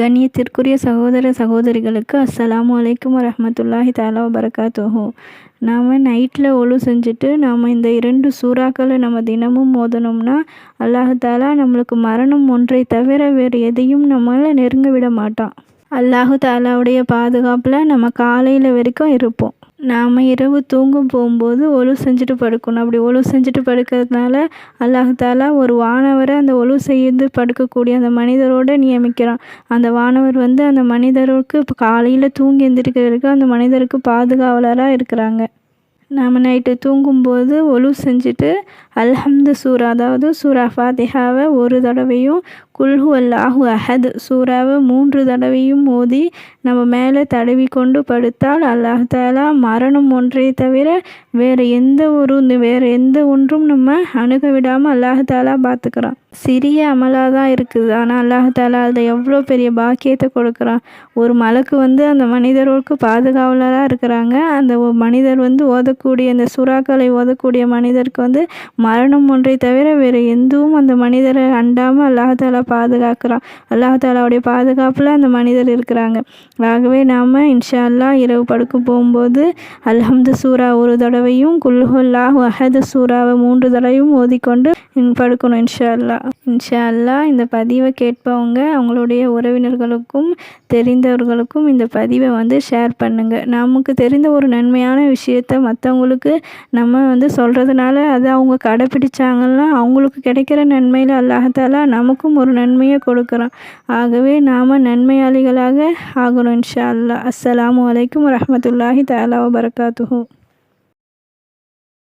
கண்ணியத்திற்குரிய சகோதர சகோதரிகளுக்கு அஸ்ஸலாமு அலைக்கும் வரமத்துல்லாஹி தாலா வபரகாத்துஹு. நாம் நைட்டில் ஒழு செஞ்சுட்டு நாம் இந்த இரண்டு சூறாக்களை நம்ம தினமும் ஓதனோம்னா அல்லாஹாலா நம்மளுக்கு மரணம் ஒன்றை தவிர வேறு எதையும் நம்மளை நெருங்க விட மாட்டான். அல்லாஹு தாலாவுடைய பாதுகாப்பில் நம்ம காலையில் வரைக்கும் இருப்போம். நாம் இரவு தூங்கும் போகும்போது ஒழு செஞ்சுட்டு படுக்கணும். அப்படி ஒழு செஞ்சுட்டு படுக்கிறதுனால அல்லாஹாலா ஒரு வானவரை அந்த ஒழு செய்து படுக்கக்கூடிய அந்த மனிதரோடு நியமிக்கிறான். அந்த வானவர் வந்து அந்த மனிதருக்கு இப்போ காலையில் தூங்கி எந்திரிக்கிறதுக்கு அந்த மனிதருக்கு பாதுகாவலராக இருக்கிறாங்க. நாம் நைட்டு தூங்கும்போது ஒழு செஞ்சுட்டு அல்ஹம்து சூரா அதாவது சூரா ஃபாத்திஹாவை ஒரு தடவையும் குல்ஹு அல்லாஹு அஹத் சூறாவை மூன்று தடவையும் மோதி நம்ம மேலே தடவி கொண்டு படுத்தால் அல்லாஹ் தாலா மரணம் ஒன்றே தவிர வேறு எந்த ஒரு வேறு எந்த ஒன்றும் நம்ம அணுக விடாமல் அல்லாஹ் தாலா பார்த்துக்கிறான் சிறிய அமலாக தான் இருக்குது. ஆனால் அல்லாஹ் தாலா அதில் எவ்வளோ பெரிய பாக்கியத்தை கொடுக்குறான். ஒரு மலக்கு வந்து அந்த மனிதர்களுக்கு பாதுகாவலராக இருக்கிறாங்க. அந்த மனிதர் வந்து ஓதக்கூடிய அந்த சுறாக்களை ஓதக்கூடிய மனிதருக்கு வந்து மரணம் ஒன்றை தவிர வேறு எதுவும் அந்த மனிதரை அண்டாமல் அல்லாஹ் தாலா பாதுகாக்கிறான். அல்லாஹ் தாலாவுடைய பாதுகாப்பில் அந்த மனிதர் இருக்கிறாங்க. ஆகவே நாம் இன்ஷா அல்லா இரவு படுக்க போகும்போது அல்ஹம்து சூரா ஒரு தடவையும் குல்ஹுல்லாஹ் அஹது சூறாவை மூன்று தடவையும் ஓதிக்கொண்டு படுக்கணும் இன்ஷா அல்லா இன்ஷா அல்லா இந்த பதிவை கேட்பவங்க அவங்களுடைய உறவினர்களுக்கும் தெரிந்தவர்களுக்கும் இந்த பதிவை வந்து ஷேர் பண்ணுங்கள் நமக்கு தெரிந்த ஒரு நன்மையான விஷயத்த மற்றவங்களுக்கு நம்ம வந்து சொல்கிறதுனால அதை அவங்க கடைப்பிடிச்சாங்கன்னா அவங்களுக்கு கிடைக்கிற நன்மையில் அல்லாஹால நமக்கும் ஒரு நன்மையை கொடுக்குறான். ஆகவே நாம் நன்மையாளிகளாக ஆகணும் இன்ஷா அல்லா அஸ்ஸலாமு அலைக்கும் வரமத்துல்லாஹி தாலா வபரகாத்துஹூ.